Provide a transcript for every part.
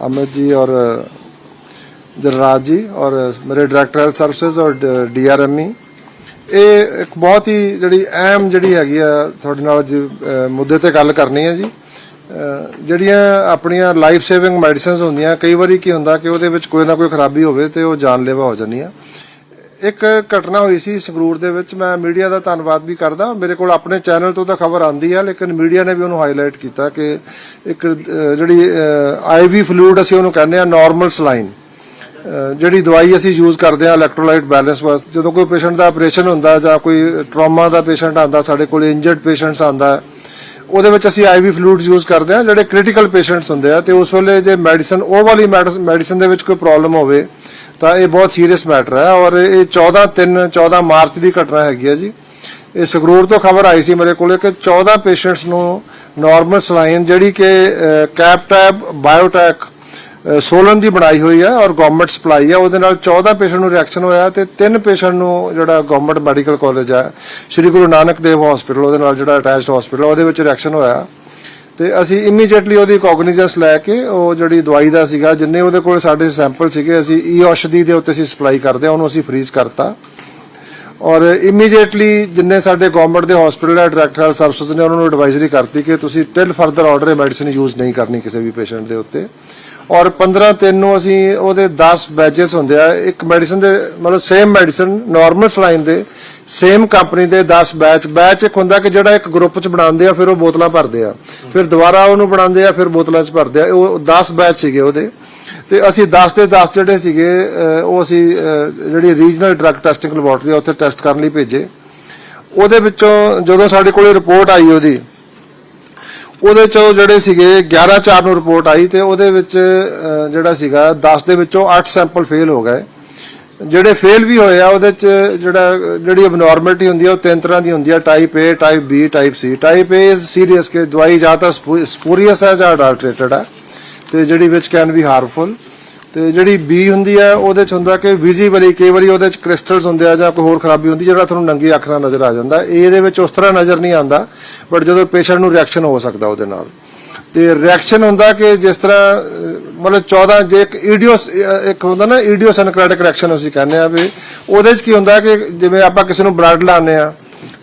अमित जी और दिलराज जी और मेरे डायरेक्टर ਹੈਲਥ ਸਰਵਿਸਿਜ਼ ਔਰ ਡੀਆਰਐਮਈ ਇਹ ਇੱਕ ਬਹੁਤ ਹੀ ਜਿਹੜੀ ਅਹਿਮ ਜਿਹੜੀ ਹੈਗੀ ਆ ਤੁਹਾਡੇ ਨਾਲ ਅੱਜ ਅਹ, ਮੁੱਦੇ ਤੇ ਗੱਲ ਕਰਨੀ ਹੈ ਜੀ ਅਹ, ਜਿਹੜੀਆਂ ਆਪਣੀਆਂ ਲਾਈਫ ਸੇਵਿੰਗ ਮੈਡੀਸਿਨਸ ਹੁੰਦੀਆਂ ਕਈ ਵਾਰੀ ਕੀ ਹੁੰਦਾ ਕਿ ਉਹਦੇ ਵਿੱਚ ਕੋਈ ਨਾ ਕੋਈ ਖਰਾਬੀ ਹੋਵੇ ਤੇ ਉਹ ਜਾਨਲੇਵਾ ਹੋ ਜਾਂਦੀਆਂ ਇੱਕ ਘਟਨਾ ਹੋਈ ਸੀ ਸੰਗਰੂਰ ਦੇ ਵਿੱਚ ਮੈਂ ਮੀਡੀਆ ਦਾ ਧੰਨਵਾਦ ਵੀ ਕਰਦਾ। ਮੇਰੇ ਕੋਲ ਆਪਣੇ ਚੈਨਲ ਤੋਂ ਤਾਂ ਖਬਰ ਆਂਦੀ ਹੈ ਲੇਕਿਨ ਮੀਡੀਆ ਨੇ ਵੀ ਉਹਨੂੰ ਹਾਈਲਾਈਟ ਕੀਤਾ ਕਿ ਇੱਕ ਅਹ, ਜਿਹੜੀ ਆਈਵੀ ਫਲੂਇਡ ਅਸੀਂ ਉਹਨੂੰ ਕਹਿੰਦੇ ਆ ਨਾਰਮਲ ਸਲਾਈਨ ਜਿਹੜੀ ਦਵਾਈ ਅਸੀਂ ਯੂਜ਼ ਕਰਦੇ ਆ ਇਲੈਕਟ੍ਰੋਲਾਈਟ ਬੈਲੈਂਸ ਵਾਸਤੇ ਜਦੋਂ ਕੋਈ ਪੇਸ਼ੈਂਟ ਦਾ ਆਪਰੇਸ਼ਨ ਹੁੰਦਾ ਜਾਂ ਕੋਈ ਟਰਾਮਾ ਦਾ ਪੇਸ਼ੈਂਟ ਆਂਦਾ ਸਾਡੇ ਕੋਲ ਇੰਜਰਡ ਪੇਸ਼ੈਂਟਸ ਆਂਦਾ ਉਹਦੇ ਵਿੱਚ ਅਸੀਂ ਆਈਵੀ ਫਲੂਇਡ ਯੂਜ਼ ਕਰਦੇ ਆ ਜਿਹੜੇ ਕ੍ਰਿਟੀਕਲ ਪੇਸ਼ੈਂਟਸ ਹੁੰਦੇ ਆ, ਤੇ ਉਸ ਵੇਲੇ ਜੇ ਮੈਡੀਸਨ ਉਹ ਵਾਲੀ ਮੈਡੀਸਨ ਦੇ ਵਿੱਚ ਕੋਈ ਪ੍ਰੋਬਲਮ ਹੋਵੇ, ਤਾਂ ਇਹ ਬਹੁਤ ਸੀਰੀਅਸ ਮੈਟਰ ਹੈ ਔਰ ਇਹ 14 3 14 ਮਾਰਚ ਦੀ ਘਟਨਾ ਹੈਗੀ ਹੈ ਜੀ। ਇਹ ਸੰਗਰੂਰ ਤੋਂ ਖਬਰ ਆਈ ਸੀ ਮੇਰੇ ਕੋਲੇ ਕਿ 14 ਪੇਸ਼ੈਂਟਸ ਨੂੰ ਨਾਰਮਲ ਸਲਾਈਨ ਜਿਹੜੀ ਕਿ ਕੈਪਟੈਬ ਬਾਇਓਟੈਕ ਸੋਲਨ ਦੀ ਬਣਾਈ ਹੋਈ ਹੈ ਔਰ ਗਵਰਨਮੈਂਟ ਸਪਲਾਈ ਹੈ। ਉਹਦੇ ਨਾਲ 14 ਪੇਸ਼ੈਂਟ ਨੂੰ ਰਿਐਕਸ਼ਨ ਹੋਇਆ ਤੇ 3 ਪੇਸ਼ੈਂਟ ਨੂੰ ਜਿਹੜਾ ਗਵਰਨਮੈਂਟ ਮੈਡੀਕਲ ਕਾਲਜ ਹੈ, ਸ਼੍ਰੀ ਗੁਰੂ ਨਾਨਕ ਦੇਵ ਹਸਪੀਟਲ ਉਹਦੇ ਨਾਲ ਜਿਹੜਾ ਅਟੈਚਡ ਹਸਪੀਟਲ ਉਹਦੇ ਵਿੱਚ ਰਿਐਕਸ਼ਨ ਹੋਇਆ। ਤੇ ਅਸੀਂ ਇਮੀਡੀਏਟਲੀ ਉਹਦੀ ਕੋਗਨੀਜੈਂਸ ਲੈ ਕੇ ਉਹ ਜਿਹੜੀ ਦਵਾਈ ਦਾ ਸੀਗਾ, ਜਿੰਨੇ ਉਹਦੇ ਕੋਲ ਸਾਡੇ ਸੈਂਪਲ ਸੀਗੇ, ਅਸੀਂ ਈ ਔਸ਼ਧੀ ਦੇ ਉੱਤੇ ਅਸੀਂ ਸਪਲਾਈ ਕਰਦੇ ਹਾਂ, ਉਹਨੂੰ ਅਸੀਂ ਫ੍ਰੀਜ਼ ਕਰਤਾ। ਔਰ ਇਮੀਡੀਏਟਲੀ ਜਿੰਨੇ ਸਾਡੇ ਗਵਰਨਮੈਂਟ ਦੇ ਹਸਪੀਟਲ ਹੈ ਡਾਇਰੈਕਟਰ ਹੈਲਥ ਸਰਵਿਸਿਜ਼ ਨੇ ਉਹਨਾਂ ਨੂੰ ਐਡਵਾਈਜ਼ਰੀ ਕਰਤੀ ਕਿ ਤੁਸੀਂ ਟਿਲ ਫਰਦਰ ਆਰਡਰ ਇਹ ਮੈਡੀਸਿਨ ਯੂਜ਼ ਨਹੀਂ ਕਰਨੀ ਕਿਸੇ ਵੀ ਪੇਸ਼ੈਂਟ ਦੇ ਉੱਤੇ। ਔਰ 15 ਤਿੰਨ ਨੂੰ ਅਸੀਂ ਉਹਦੇ 10 ਬੈਚਸ ਹੁੰਦੇ ਆ। ਇੱਕ ਮੈਡੀਸਨ ਦੇ, ਮਤਲਬ ਸੇਮ ਮੈਡੀਸਨ ਨਾਰਮਲ ਸਲਾਈਨ ਦੇ ਸੇਮ ਕੰਪਨੀ ਦੇ 10 ਬੈਚ ਬੈਚ ਇੱਕ ਹੁੰਦਾ ਕਿ ਜਿਹੜਾ ਇੱਕ ਗਰੁੱਪ ਚ ਬਣਾਉਂਦੇ ਆ, ਫਿਰ ਉਹ ਬੋਤਲਾਂ ਭਰਦੇ ਆ। ਫਿਰ ਦੁਬਾਰਾ ਉਹਨੂੰ ਬਣਾਉਂਦੇ ਆ, ਫਿਰ ਬੋਤਲਾਂ ਚ ਭਰਦੇ ਆ। ਉਹ 10 ਬੈਚ ਸੀਗੇ ਉਹਦੇ। ਤੇ ਅਸੀਂ 10 ਦੇ 10 ਜਿਹੜੇ ਸੀਗੇ ਉਹ ਅਸੀਂ ਜਿਹੜੀ ਰੀਜਨਲ ਡਰੱਗ ਟੈਸਟਿੰਗ ਲੈਬੋਰਟਰੀ ਉੱਥੇ ਟੈਸਟ ਕਰਨ ਲਈ ਭੇਜੇ। ਉਹਦੇ ਵਿੱਚੋਂ ਜਦੋਂ ਸਾਡੇ ਕੋਲੇ ਰਿਪੋਰਟ ਆਈ ਉਹਦੀ ਉਹਦੇ ਚੋਂ ਜਿਹੜੇ ਸੀਗੇ 11 4 ਨੂੰ ਰਿਪੋਰਟ ਆਈ ਤੇ ਉਹਦੇ ਵਿੱਚ ਜਿਹੜਾ ਸੀਗਾ 10 ਦੇ ਵਿੱਚੋਂ 8 ਸੈਂਪਲ ਫੇਲ ਹੋ ਗਏ। ਜਿਹੜੇ ਫੇਲ ਵੀ ਹੋਏ ਆ, ਉਹਦੇ ਚ ਜਿਹੜਾ, ਜਿਹੜੀ ਅਬਨੋਰਮੈਲਿਟੀ ਹੁੰਦੀ ਆ, ਉਹ ਤਿੰਨ ਤਰ੍ਹਾਂ ਦੀ ਹੁੰਦੀ ਆ type A type B type C type A is serious ਕਿ ਦਵਾਈ ਜਾਂ ਤਾਂ ਸਪੂਰੀਅਸ ਹੈ ਜਾਂ ਅਡਲਟਰੇਟਡ ਹੈ ਤੇ ਜਿਹੜੀ ਵਿੱਚ ਕੈਨ ਵੀ ਹਾਰਮਫੁਲ ਤੇ ਜਿਹੜੀ ਬੀ ਹੁੰਦੀ ਹੈ ਉਹਦੇ ਚ ਹੁੰਦਾ ਕਿ ਵਿਜ਼ੀਬਲੀ ਕਈ ਵਾਰੀ ਉਹਦੇ ਚ ਕ੍ਰਿਸਟਲਸ ਹੁੰਦੇ ਆ ਜਾਂ ਕੋਈ ਹੋਰ ਖਰਾਬੀ ਹੁੰਦੀ ਜਿਹੜਾ ਤੁਹਾਨੂੰ ਨੰਗੀ ਅੱਖ ਨਾਲ ਨਜ਼ਰ ਆ ਜਾਂਦਾ। ਏ ਇਹਦੇ ਵਿੱਚ ਉਸ ਤਰ੍ਹਾਂ ਨਜ਼ਰ ਨਹੀਂ ਆਉਂਦਾ ਬਟ ਜਦੋਂ ਪੇਸ਼ੈਂਟ ਨੂੰ ਰਿਐਕਸ਼ਨ ਹੋ ਸਕਦਾ ਉਹਦੇ ਨਾਲ। ਤੇ ਰਿਐਕਸ਼ਨ ਹੁੰਦਾ ਕਿ ਜਿਸ ਤਰ੍ਹਾਂ ਮਤਲਬ 14 ਜੇ ਇੱਕ ਇਡੀਓਸ ਇੱਕ ਹੁੰਦਾ ਨਾ ਇਡੀਓਸੈਨਕ੍ਰੈਟਿਕ ਰਿਐਕਸ਼ਨ ਅਸੀਂ ਕਹਿੰਦੇ ਆ ਵੀ, ਉਹਦੇ ਚ ਕੀ ਹੁੰਦਾ ਕਿ ਜਿਵੇਂ ਆਪਾਂ ਕਿਸੇ ਨੂੰ ਬਲੱਡ ਲਾਉਂਦੇ ਆ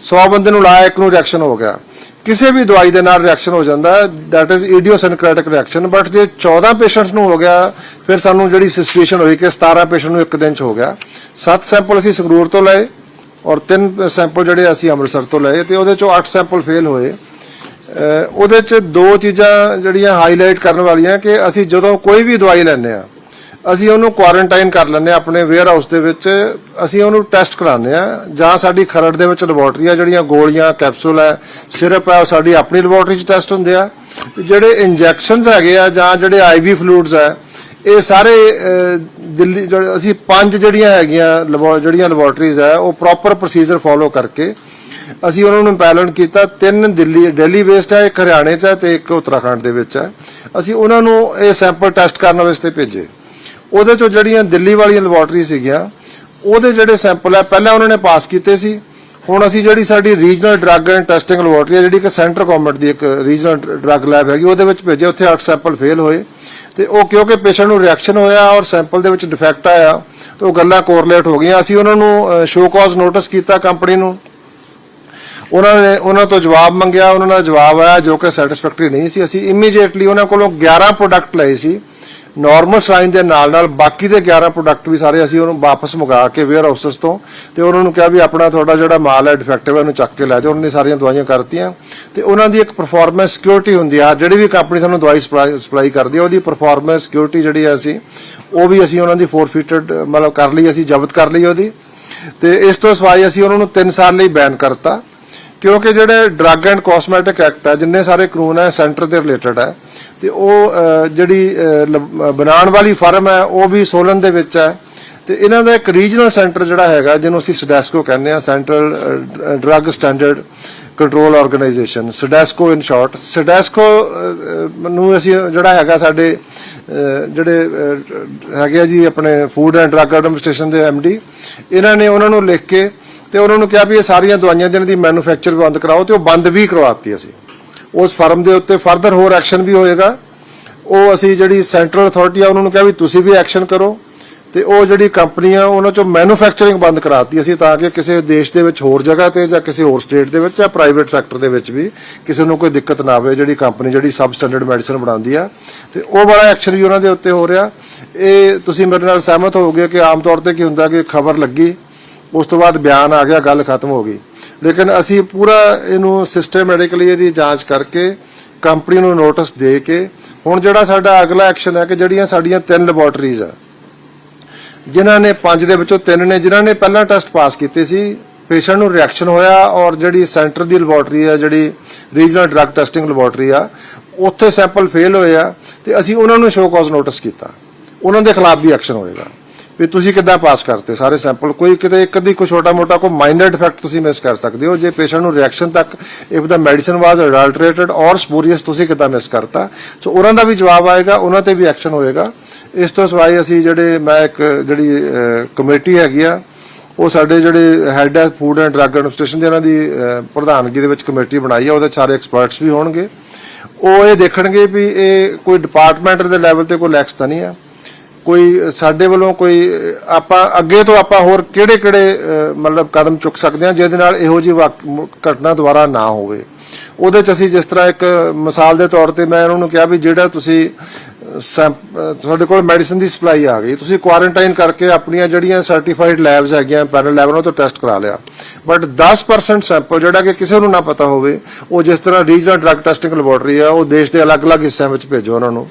100 ਬੰਦੇ ਨੂੰ ਲਾਇਆ, ਇੱਕ ਨੂੰ ਰਿਐਕਸ਼ਨ ਹੋ ਗਿਆ। ਕਿਸੇ ਵੀ ਦਵਾਈ ਦੇ ਨਾਲ ਰਿਐਕਸ਼ਨ ਹੋ ਜਾਂਦਾ that is idiosyncratic reaction but ਜੇ 14 ਪੇਸ਼ੈਂਟਸ ਨੂੰ ਹੋ ਗਿਆ, ਫਿਰ ਸਾਨੂੰ ਜਿਹੜੀ ਸਿਚੁਏਸ਼ਨ ਹੋਈ ਕਿ 17 ਪੇਸ਼ੈਂਟ ਨੂੰ ਇੱਕ ਦਿਨ ਚ ਹੋ ਗਿਆ। 7 ਸੈਂਪਲ ਅਸੀਂ ਸੰਗਰੂਰ ਤੋਂ ਲਏ ਔਰ 3 ਸੈਂਪਲ ਜਿਹੜੇ ਅਸੀਂ ਅੰਮ੍ਰਿਤਸਰ ਤੋਂ ਲਏ ਤੇ ਉਹਦੇ ਚੋਂ 8 ਸੈਂਪਲ ਫੇਲ ਹੋਏ। ਉਹਦੇ ਚ ਦੋ ਚੀਜ਼ਾਂ ਜਿਹੜੀਆਂ ਹਾਈਲਾਈਟ ਕਰਨ ਵਾਲੀਆਂ ਕਿ ਅਸੀਂ ਜਦੋਂ ਕੋਈ ਵੀ ਦਵਾਈ ਲੈਂਦੇ ਆ ਅਸੀਂ ਉਹਨੂੰ ਕੁਆਰੰਟਾਈਨ ਕਰ ਲੈਂਦੇ ਆ ਆਪਣੇ ਵੇਅਰ ਹਾਊਸ ਦੇ ਵਿੱਚ। ਅਸੀਂ ਉਹਨੂੰ ਟੈਸਟ ਕਰਾਉਂਦੇ ਆ ਜਾਂ ਸਾਡੀ ਖਰੜ ਦੇ ਵਿੱਚ ਲੈਬੋਰਟਰੀ ਆ ਜਿਹੜੀਆਂ ਗੋਲੀਆਂ ਕੈਪਸੂਲ ਹੈ ਸਿਰਪ ਹੈ ਉਹ ਸਾਡੀ ਆਪਣੀ ਲੈਬੋਰਟਰੀ 'ਚ ਟੈਸਟ ਹੁੰਦੇ ਆ। ਤੇ ਜਿਹੜੇ ਇੰਜੈਕਸ਼ਨਸ ਹੈਗੇ ਆ ਜਾਂ ਜਿਹੜੇ ਆਈਵੀ ਫਲੂਇਡਸ ਹੈ ਇਹ ਸਾਰੇ ਦਿੱਲੀ ਜਿਹੜੇ ਅਸੀਂ ਪੰਜ ਜਿਹੜੀਆਂ ਹੈਗੀਆਂ ਲੈਬੋ- ਜਿਹੜੀਆਂ ਲੈਬੋਰਟਰੀਜ਼ ਆ, ਉਹ ਪ੍ਰੋਪਰ ਪ੍ਰੋਸੀਜਰ ਫੋਲੋ ਕਰਕੇ ਅਸੀਂ ਉਹਨਾਂ ਨੂੰ ਇੰਪੈਲਡ ਕੀਤਾ। ਤਿੰਨ ਦਿੱਲੀ ਦਿੱਲੀ ਬੇਸਡ ਹੈ ਇੱਕ ਹਰਿਆਣੇ 'ਚ ਹੈ ਤੇ ਇੱਕ ਉੱਤਰਾਖੰਡ ਦੇ ਵਿੱਚ ਹੈ ਅਸੀਂ ਉਹਨਾਂ ਨੂੰ ਇਹ ਸੈਂਪਲ ਟੈਸਟ ਕਰਨ ਵਾਸਤੇ ਭੇਜੇ। ਉਹਦੇ ਚੋਂ ਜਿਹੜੀਆਂ ਦਿੱਲੀ ਵਾਲੀਆਂ ਲੈਬੋਰਟਰੀ ਸੀਗੀਆਂ, ਉਹਦੇ ਜਿਹੜੇ ਸੈਂਪਲ ਹੈ ਪਹਿਲਾਂ ਉਹਨਾਂ ਨੇ ਪਾਸ ਕੀਤੇ ਸੀ। ਹੁਣ ਅਸੀਂ ਜਿਹੜੀ ਸਾਡੀ regional drug and testing laboratory ਹੈ ਜਿਹੜੀ ਇੱਕ ਸੈਂਟਰ ਗਵਰਨਮੈਂਟ ਦੀ ਇੱਕ ਰੀਜਨਲ ਡਰੱਗ ਲੈਬ ਹੈਗੀ, ਉਹਦੇ ਵਿੱਚ ਭੇਜੇ, ਉੱਥੇ 8 ਸੈਂਪਲ ਫੇਲ ਹੋਏ। ਤੇ ਉਹ ਕਿਉਂਕਿ ਪੇਸ਼ੈਂਟ ਨੂੰ ਰਿਐਕਸ਼ਨ ਹੋਇਆ ਔਰ ਸੈਂਪਲ ਦੇ ਵਿੱਚ ਡਿਫੈਕਟ ਆਇਆ, ਤੇ ਉਹ ਗੱਲਾਂ ਕੋਰਲੇਟ ਹੋ ਗਈਆਂ। ਅਸੀਂ ਉਹਨਾਂ ਨੂੰ ਸ਼ੋ ਕਾਜ਼ ਨੋਟਿਸ ਕੀਤਾ ਕੰਪਨੀ ਨੂੰ। ਉਹਨਾਂ ਨੇ, ਉਹਨਾਂ ਤੋਂ ਜਵਾਬ ਮੰਗਿਆ, ਉਹਨਾਂ ਦਾ ਜਵਾਬ ਆਇਆ ਜੋ ਕਿ ਸੈਟੀਸਫੈਕਟਰੀ ਨਹੀਂ ਸੀ। ਅਸੀਂ ਇਮੀਡੀਏਟਲੀ ਉਹਨਾਂ ਕੋਲੋਂ 11 ਪ੍ਰੋਡਕਟ ਲਏ ਸੀ। ਨਾਰਮਲ ਸਾਈਨ ਦੇ ਨਾਲ ਨਾਲ ਬਾਕੀ ਦੇ 11 ਪ੍ਰੋਡਕਟ ਵੀ ਸਾਰੇ ਅਸੀਂ ਉਹਨੂੰ ਵਾਪਸ ਮੰਗਾ ਕੇ ਵੇਅਰ ਹਾਊਸਸ ਤੋਂ ਤੇ ਉਹਨਾਂ ਨੂੰ ਕਿਹਾ ਵੀ ਆਪਣਾ ਤੁਹਾਡਾ ਜਿਹੜਾ ਮਾਲ ਹੈ ਡਿਫੈਕਟਿਵ ਹੈ, ਉਹਨੂੰ ਚੱਕ ਕੇ ਲੈ ਜਾਓ। ਉਹਨਾਂ ਦੀ ਸਾਰੀਆਂ ਦਵਾਈਆਂ ਕਰਤੀਆਂ। ਤੇ ਉਹਨਾਂ ਦੀ ਇੱਕ ਪਰਫਾਰਮੈਂਸ ਸਿਕਿਉਰਿਟੀ ਹੁੰਦੀ ਆ। ਜਿਹੜੀ ਵੀ ਕੰਪਨੀ ਸਾਨੂੰ ਦਵਾਈ ਸਪਲਾਈ ਕਰਦੀ ਹੈ ਉਹਦੀ ਪਰਫਾਰਮੈਂਸ ਸਿਕਿਉਰਿਟੀ ਜਿਹੜੀ ਹੈ ਅਸੀਂ, ਉਹ ਵੀ ਅਸੀਂ ਉਹਨਾਂ ਦੀ ਫੋਰਫੀਟਡ ਮਤਲਬ ਕਰ ਲਈ, ਅਸੀਂ ਜ਼ਬਤ ਕਰ ਲਈ ਉਹਦੀ। ਤੇ ਇਸ ਤੋਂ ਸਿਵਾਏ ਅਸੀਂ ਉਹਨਾਂ ਨੂੰ 3 ਸਾਲ ਲਈ ਬੈਨ ਕਰਤਾ। ਕਿਉਂਕਿ ਜਿਹੜੇ ਡਰੱਗ ਐਂਡ ਕਾਸਮੈਟਿਕ ਐਕਟ ਹੈ ਜਿੰਨੇ ਸਾਰੇ ਕਾਨੂੰਨ ਹੈ ਸੈਂਟਰ ਦੇ ਰਿਲੇਟਡ ਹੈ ਤੇ ਉਹ ਜਿਹੜੀ ਬਣਾਉਣ ਵਾਲੀ ਫਰਮ ਹੈ ਉਹ ਵੀ ਸੋਲਨ ਦੇ ਵਿੱਚ ਹੈ ਤੇ ਇਹਨਾਂ ਦਾ ਇੱਕ ਰੀਜਨਲ ਸੈਂਟਰ ਜਿਹੜਾ ਹੈਗਾ, ਜਿਹਨੂੰ ਅਸੀਂ ਸਡੈਸਕੋ ਕਹਿੰਦੇ ਆ central drug standard control organisation CDSCO in short CDSCO ਨੂੰ ਅਸੀਂ ਜਿਹੜਾ ਹੈਗਾ ਸਾਡੇ ਜਿਹੜੇ ਹੈਗੇ ਆ ਜੀ ਆਪਣੇ ਫੂਡ ਐਂਡ ਡਰੱਗ ਐਡਮਿਨਿਸਟ੍ਰੇਸ਼ਨ ਦੇ ਐਮਡੀ ਇਹਨਾਂ ਨੇ ਉਹਨਾਂ ਨੂੰ ਲਿਖ ਕੇ ਤੇ ਉਹਨਾਂ ਨੂੰ ਕਿਹਾ ਵੀ ਇਹ ਸਾਰੀਆਂ ਦਵਾਈਆਂ ਜਿਹਨਾਂ ਦੀ ਮੈਨੂਫੈਕਚਰ ਬੰਦ ਕਰਾਓ ਤੇ ਉਹ ਬੰਦ ਵੀ ਕਰਵਾਤੀ ਅਸੀਂ। ਉਸ ਫਰਮ ਦੇ ਉੱਤੇ ਫਰਦਰ ਹੋਰ ਐਕਸ਼ਨ ਵੀ ਹੋਏਗਾ। ਉਹ ਅਸੀਂ ਜਿਹੜੀ ਸੈਂਟਰਲ ਅਥਾਰਟੀ ਆ, ਉਹਨਾਂ ਨੂੰ ਕਿਹਾ ਵੀ ਤੁਸੀਂ ਵੀ ਐਕਸ਼ਨ ਕਰੋ ਤੇ ਉਹ ਜਿਹੜੀ ਕੰਪਨੀ ਆ, ਉਹਨਾਂ ਚੋਂ ਮੈਨੂਫੈਕਚਰਿੰਗ ਬੰਦ ਕਰਾਤੀ ਅਸੀਂ ਤਾਂ ਕਿ ਕਿਸੇ ਦੇਸ਼ ਦੇ ਵਿੱਚ ਹੋਰ ਜਗ੍ਹਾ ਤੇ ਜਾਂ ਕਿਸੇ ਹੋਰ ਸਟੇਟ ਦੇ ਵਿੱਚ ਜਾਂ ਪ੍ਰਾਈਵੇਟ ਸੈਕਟਰ ਦੇ ਵਿੱਚ ਵੀ ਕਿਸੇ ਨੂੰ ਕੋਈ ਦਿੱਕਤ ਨਾ ਆਵੇ। ਜਿਹੜੀ ਕੰਪਨੀ ਜਿਹੜੀ ਸਬ ਸਟੈਂਡਰਡ ਮੈਡੀਸਨ ਬਣਾਉਂਦੀ ਆ। ਤੇ ਉਹ ਬੜਾ ਐਕਸ਼ਨ ਵੀ ਉਹਨਾਂ ਦੇ ਉੱਤੇ ਹੋ ਰਿਹਾ। ਇਹ ਤੁਸੀਂ ਮੇਰੇ ਨਾਲ ਸਹਿਮਤ ਹੋਵੋਗੇ ਕਿ ਆਮ ਤੌਰ ਤੇ ਕੀ ਹੁੰਦਾ ਕਿ ਖਬਰ ਲੱਗੀ ਉਸ ਤੋਂ ਬਾਅਦ ਬਿਆਨ ਆ ਗਿਆ, ਗੱਲ ਖਤਮ ਹੋ ਗਈ। ਲੇਕਿਨ ਅਸੀਂ ਪੂਰਾ ਇਹਨੂੰ ਸਿਸਟਮੈਟਿਕਲੀ ਇਹਦੀ ਜਾਂਚ ਕਰਕੇ ਕੰਪਨੀ ਨੂੰ ਨੋਟਿਸ ਦੇ ਕੇ ਹੁਣ ਜਿਹੜਾ ਸਾਡਾ ਅਗਲਾ ਐਕਸ਼ਨ ਹੈ ਕਿ ਜਿਹੜੀਆਂ ਸਾਡੀਆਂ ਤਿੰਨ ਲੈਬੋਰਟਰੀਜ਼ ਆ, ਜਿਨ੍ਹਾਂ ਨੇ ਪੰਜ ਦੇ ਵਿੱਚੋਂ ਤਿੰਨ ਨੇ, ਜਿਨ੍ਹਾਂ ਨੇ ਪਹਿਲਾਂ ਟੈਸਟ ਪਾਸ ਕੀਤੇ ਸੀ ਪੇਸ਼ੈਂਟ ਨੂੰ ਰਿਐਕਸ਼ਨ ਹੋਇਆ ਔਰ ਜਿਹੜੀ ਸੈਂਟਰ ਦੀ ਲੈਬੋਰਟਰੀ ਆ, ਜਿਹੜੀ ਰੀਜਨਲ ਡਰੱਗ ਟੈਸਟਿੰਗ ਲੈਬੋਰਟਰੀ ਆ, ਉੱਥੇ ਸੈਂਪਲ ਫੇਲ ਹੋਏ ਆ ਤੇ ਅਸੀਂ ਉਹਨਾਂ ਨੂੰ ਸ਼ੋ ਕਾਜ਼ ਨੋਟਿਸ ਕੀਤਾ। ਉਹਨਾਂ ਦੇ ਖਿਲਾਫ ਵੀ ਐਕਸ਼ਨ ਹੋਏਗਾ। ਵੀ ਤੁਸੀਂ ਕਿੱਦਾਂ ਪਾਸ ਕਰਤੇ ਸਾਰੇ ਸੈਂਪਲ? ਕੋਈ ਕਿਤੇ ਇੱਕ ਅੱਧੀ ਕੋਈ ਛੋਟਾ ਮੋਟਾ ਕੋਈ ਮਾਈਨਰ ਡਿਫੈਕਟ ਤੁਸੀਂ ਮਿਸ ਕਰ ਸਕਦੇ ਹੋ। ਜੇ ਪੇਸ਼ੈਂਟ ਨੂੰ ਰਿਐਕਸ਼ਨ ਤੱਕ ਇਫ ਦਾ ਮੈਡੀਸਨ ਵਾਸ ਅਡਲਟਰੇਟਡ ਔਰ ਸਪੋਰੀਅਸ ਤੁਸੀਂ ਕਿੱਦਾਂ ਮਿਸ ਕਰਤਾ? ਸੋ ਉਹਨਾਂ ਦਾ ਵੀ ਜਵਾਬ ਆਏਗਾ, ਉਹਨਾਂ ਤੇ ਵੀ ਐਕਸ਼ਨ ਹੋਏਗਾ। ਇਸ ਤੋਂ ਸਿਵਾਏ ਅਸੀਂ ਜਿਹੜੇ ਮੈਂ ਇੱਕ ਜਿਹੜੀ ਕਮੇਟੀ ਹੈਗੀ ਆ, ਉਹ ਸਾਡੇ ਜਿਹੜੇ ਹੈਡ ਹੈ ਫੂਡ ਐਂਡ ਡਰੱਗ ਐਡਮਿਨਿਸਟ੍ਰੇਸ਼ਨ ਦੇ ਇਹਨਾਂ ਦੀ ਪ੍ਰਧਾਨਗੀ ਦੇ ਵਿੱਚ ਕਮੇਟੀ ਬਣਾਈ ਹੈ ਉਹਦੇ ਸਾਰੇ ਐਕਸਪਰਟਸ ਵੀ ਹੋਣਗੇ। ਉਹ ਇਹ ਦੇਖਣਗੇ ਵੀ ਇਹ ਕੋਈ ਡਿਪਾਰਟਮੈਂਟ ਦੇ ਲੈਵਲ ਤੇ ਕੋਈ ਲੈਕਸ ਤਾਂ ਨਹੀਂ ਆ। ਕੋਈ, ਸਾਡੇ ਵੱਲੋਂ ਕੋਈ, ਆਪਾਂ ਅੱਗੇ ਤੋਂ ਆਪਾਂ ਹੋਰ ਕਿਹੜੇ ਕਿਹੜੇ ਮਤਲਬ ਕਦਮ ਚੁੱਕ ਸਕਦੇ ਹਾਂ ਜਿਹਦੇ ਨਾਲ ਇਹੋ ਜਿਹੀ ਵਾਕ- ਘਟਨਾ ਦੁਬਾਰਾ ਨਾ ਹੋਵੇ। ਉਹਦੇ ਚ ਅਸੀਂ ਜਿਸ ਤਰ੍ਹਾਂ ਇੱਕ ਮਿਸਾਲ ਦੇ ਤੌਰ ਤੇ ਮੈਂ ਉਹਨਾਂ ਨੂੰ ਕਿਹਾ ਵੀ ਜਿਹੜਾ ਤੁਸੀਂ ਤੁਹਾਡੇ ਕੋਲ ਮੈਡੀਸਿਨ ਦੀ ਸਪਲਾਈ ਆ ਗਈ, ਤੁਸੀਂ ਕੁਆਰੰਟਾਈਨ ਕਰਕੇ ਆਪਣੀਆਂ ਜਿਹੜੀਆਂ ਸਰਟੀਫਾਈਡ ਲੈਬਸ ਹੈਗੀਆਂ, ਪੈਰਲ ਲੈਬ ਉਹਨਾਂ ਤੋਂ ਟੈਸਟ ਕਰਾ ਲਿਆ। ਬਟ 10% ਸੈਂਪਲ ਜਿਹੜਾ ਕਿ ਕਿਸੇ ਨੂੰ ਨਾ ਪਤਾ ਹੋਵੇ, ਉਹ ਜਿਸ ਤਰ੍ਹਾਂ ਰੀਜਨਲ ਡਰੱਗ ਟੈਸਟਿੰਗ ਲੈਬੋਰਟਰੀ ਆ, ਉਹ ਦੇਸ਼ ਦੇ ਅਲੱਗ-ਅਲੱਗ ਹਿੱਸਿਆਂ ਵਿੱਚ ਭੇਜੋ ਉਹਨਾਂ ਨੂੰ।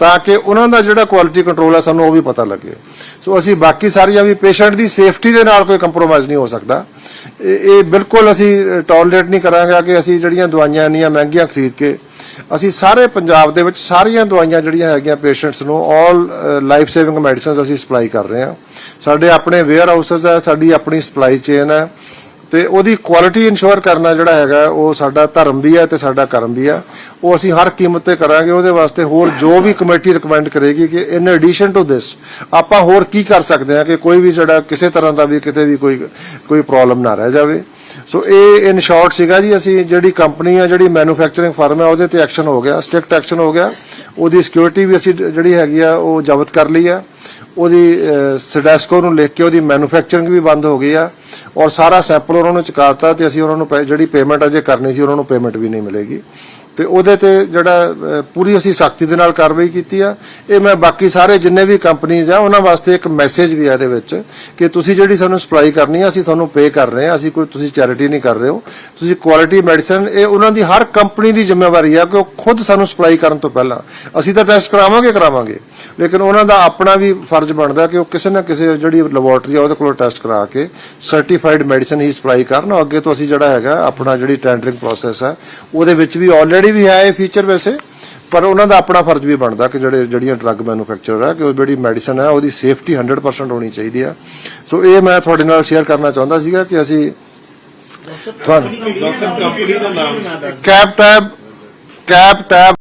ਤਾਂ ਕਿ ਉਹਨਾਂ ਦਾ ਜਿਹੜਾ ਕੁਆਲਿਟੀ ਕੰਟਰੋਲ ਹੈ ਸਾਨੂੰ ਉਹ ਵੀ ਪਤਾ ਲੱਗੇ। ਸੋ ਅਸੀਂ ਬਾਕੀ ਸਾਰੀਆਂ ਵੀ ਪੇਸ਼ੈਂਟ ਦੀ ਸੇਫਟੀ ਦੇ ਨਾਲ ਕੋਈ ਕੰਪਰੋਮਾਈਜ਼ ਨਹੀਂ ਹੋ ਸਕਦਾ। ਇਹ ਬਿਲਕੁਲ ਅਸੀਂ ਟੋਲਰੇਟ ਨਹੀਂ ਕਰਾਂਗੇ ਕਿ ਅਸੀਂ ਜਿਹੜੀਆਂ ਦਵਾਈਆਂ ਇੰਨੀਆਂ ਮਹਿੰਗੀਆਂ ਖਰੀਦ ਕੇ, ਅਸੀਂ ਸਾਰੇ ਪੰਜਾਬ ਦੇ ਵਿੱਚ ਸਾਰੀਆਂ ਦਵਾਈਆਂ ਜਿਹੜੀਆਂ ਹੈਗੀਆਂ ਪੇਸ਼ੈਂਟਸ ਨੂੰ ਆਲ ਲਾਈਫ ਸੇਵਿੰਗ ਮੈਡੀਸਿਨਸ ਅਸੀਂ ਸਪਲਾਈ ਕਰ ਰਹੇ ਹਾਂ। ਸਾਡੇ ਆਪਣੇ ਵੇਅਰ ਹਾਊਸਸ ਹੈ ਸਾਡੀ ਆਪਣੀ ਸਪਲਾਈ ਚੇਨ ਹੈ ਤੇ ਉਹਦੀ ਕੁਆਲਿਟੀ ਇਨਸ਼ੋਰ ਕਰਨਾ ਜਿਹੜਾ ਹੈਗਾ, ਉਹ ਸਾਡਾ ਧਰਮ ਵੀ ਹੈ ਤੇ ਸਾਡਾ ਕਰਮ ਵੀ ਆ ਉਹ ਅਸੀਂ ਹਰ ਕੀਮਤ ਤੇ ਕਰਾਂਗੇ, ਉਹਦੇ ਵਾਸਤੇ ਹੋਰ ਜੋ ਵੀ ਕਮੇਟੀ ਰეკਮੈਂਡ ਕਰੇਗੀ ਕਿ ਇਨ ਐਡੀਸ਼ਨ ਟੂ ਦਿਸ ਆਪਾਂ ਹੋਰ ਕੀ ਕਰ ਸਕਦੇ ਹਾਂ ਕਿ ਕੋਈ ਵੀ ਜਿਹੜਾ ਕਿਸੇ ਤਰ੍ਹਾਂ ਦਾ ਵੀ ਕਿਤੇ ਵੀ ਕੋਈ ਕੋਈ ਪ੍ਰੋਬਲਮ ਨਾ ਰਹਿ ਜਾਵੇ। ਸੋ ਇਹ ਇਨ ਸ਼ਾਰਟ ਸੀਗਾ ਜੀ, ਅਸੀਂ ਜਿਹੜੀ ਕੰਪਨੀ ਆ, ਜਿਹੜੀ ਮੈਨੂਫੈਕਚਰਿੰਗ ਫਰਮ ਹੈ ਉਹਦੇ ਤੇ ਐਕਸ਼ਨ ਹੋ ਗਿਆ ਸਟ੍ਰਿਕਟ ਐਕਸ਼ਨ ਹੋ ਗਿਆ। ਉਹਦੀ ਸਿਕਿਉਰਿਟੀ ਵੀ ਅਸੀਂ ਜਿਹੜੀ ਹੈਗੀ ਆ, ਉਹ ਜ਼ਬਤ ਕਰ ਲਈ ਆ। ਉਹਦੀ ਸਡੈਸਕੋ ਨੂੰ ਲਿਖ ਕੇ ਉਹਦੀ ਮੈਨੂਫੈਕਚਰਿੰਗ ਵੀ ਬੰਦ ਹੋ ਗਈ ਆ ਔਰ ਸਾਰਾ ਸੈਂਪਲ ਉਹਨਾਂ ਨੂੰ ਚੁਕਾਤਾ ਤੇ ਅਸੀਂ ਉਹਨਾਂ ਨੂੰ ਜਿਹੜੀ ਪੇਮੈਂਟ ਅਜੇ ਕਰਨੀ ਸੀ ਉਹਨਾਂ ਨੂੰ ਪੇਮੈਂਟ ਵੀ ਨਹੀਂ ਮਿਲੇਗੀ। ਤੇ ਉਹਦੇ ਤੇ ਜਿਹੜਾ ਪੂਰੀ ਅਸੀਂ ਸਖਤੀ ਦੇ ਨਾਲ ਕਾਰਵਾਈ ਕੀਤੀ ਆ। ਇਹ ਮੈਂ ਬਾਕੀ ਸਾਰੇ ਜਿੰਨੇ ਵੀ ਕੰਪਨੀਆਂ ਆ, ਉਹਨਾਂ ਵਾਸਤੇ ਇੱਕ ਮੈਸੇਜ ਵੀ ਆ ਇਹਦੇ ਵਿੱਚ ਕਿ ਤੁਸੀਂ ਜਿਹੜੀ ਸਾਨੂੰ ਸਪਲਾਈ ਕਰਨੀ ਆ, ਅਸੀਂ ਤੁਹਾਨੂੰ ਪੇ ਕਰ ਰਹੇ ਆ। ਅਸੀਂ ਕੋਈ, ਤੁਸੀਂ ਚੈਰਿਟੀ ਨਹੀਂ ਕਰ ਰਹੇ ਹੋ। ਤੁਸੀਂ ਕੁਆਲਿਟੀ ਮੈਡੀਸਨ ਇਹ ਉਹਨਾਂ ਦੀ ਹਰ ਕੰਪਨੀ ਦੀ ਜ਼ਿੰਮੇਵਾਰੀ ਆ ਕਿ ਉਹ ਖੁਦ ਸਾਨੂੰ ਸਪਲਾਈ ਕਰਨ ਤੋਂ ਪਹਿਲਾਂ। ਅਸੀਂ ਤਾਂ ਟੈਸਟ ਕਰਾਵਾਂਗੇ ਕਰਾਵਾਂਗੇ। ਲੇਕਿਨ ਉਹਨਾਂ ਦਾ ਆਪਣਾ ਵੀ ਫਰਜ਼ ਬਣਦਾ ਕਿ ਉਹ ਕਿਸੇ ਨਾ ਕਿਸੇ ਜਿਹੜੀ ਲੈਬੋਰਟਰੀ ਆ, ਉਹਦੇ ਕੋਲੋਂ ਟੈਸਟ ਕਰਾ ਕੇ ਸਰਟੀਫਾਈਡ ਮੈਡੀਸਨ ਹੀ ਸਪਲਾਈ ਕਰਨ। ਅੱਗੇ ਤੋਂ ਅਸੀਂ ਜਿਹੜਾ ਹੈਗਾ, ਆਪਣਾ ਜਿਹੜੀ ਟੈਂਡਰਿੰਗ ਪ੍ਰੋਸੈਸ ਹੈ ਉਹਦੇ ਵਿੱਚ ਵੀ ਆਲਰੇਡੀ ਵੀ ਹੈ ਇਹ ਫੀਚਰ ਵੈਸੇ ਪਰ ਉਹਨਾਂ ਦਾ ਆਪਣਾ ਫਰਜ਼ ਵੀ ਬਣਦਾ ਕਿ ਜਿਹੜੇ ਜਿਹੜੀਆਂ ਡਰੱਗ ਮੈਨੂਫੈਕਚਰਰ ਹੈ ਕਿ ਉਹ ਜਿਹੜੀ ਮੈਡੀਸਨ ਹੈ ਉਹਦੀ ਸੇਫਟੀ 100% ਹੋਣੀ ਚਾਹੀਦੀ ਆ। ਸੋ ਇਹ ਮੈਂ ਤੁਹਾਡੇ ਨਾਲ ਸ਼ੇਅਰ ਕਰਨਾ ਚਾਹੁੰਦਾ ਸੀਗਾ ਕਿ ਅਸੀਂ ਤੁਹਾਨੂੰ ਡਾਕਟਰ ਕੰਪਨੀ ਦਾ ਨਾਮ। Cap tab cap tab